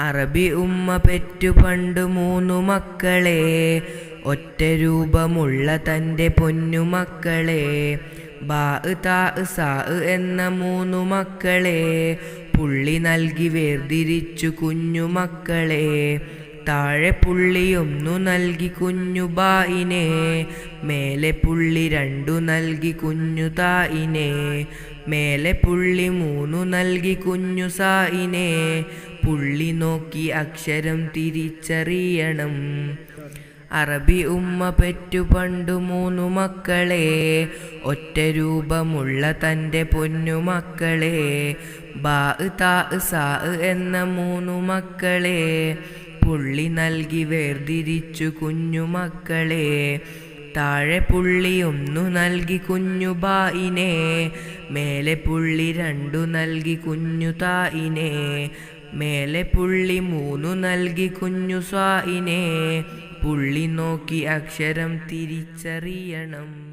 അറബി ഉമ്മ പെറ്റു പണ്ടു മൂന്നു മക്കളെ. ഒറ്റ രൂപമുള്ള തന്റെ പൊന്നുമക്കളെ ബാ താ സാ എന്ന മൂന്നു മക്കളെ. പുള്ളി നൽകി വേർതിരിച്ചു കുഞ്ഞുമക്കളെ താഴെ പുള്ളിയൊന്നു നൽകി കുഞ്ഞു ബായിനെ. മേലെ പുള്ളി രണ്ടു നൽകി കുഞ്ഞു തായിനെ. മേലെ പുള്ളി മൂന്നു നൽകി കുഞ്ഞു സായിനെ. പുള്ളി നോക്കി അക്ഷരം തിരിച്ചറിയണം. അറബി ഉമ്മ പെറ്റു പണ്ടു മൂന്നു മക്കളെ ഒറ്റ രൂപമുള്ള തന്റെ പൊന്നുമക്കളെ ബാ താ സാ എന്ന മൂന്നു മക്കളെ പുള്ളി നൽകി വേർതിരിച്ചു കുഞ്ഞുമക്കളെ താഴെ പുള്ളി ഒന്നു നൽകി കുഞ്ഞു ബായിനെ മേലെ പുള്ളി രണ്ടു നൽകി കുഞ്ഞു തായിനെ. മേലെ പുള്ളി മൂന്നു നൽകി കുഞ്ഞു സ്വായിനെ പുള്ളി നോക്കി അക്ഷരം തിരിച്ചറിയണം.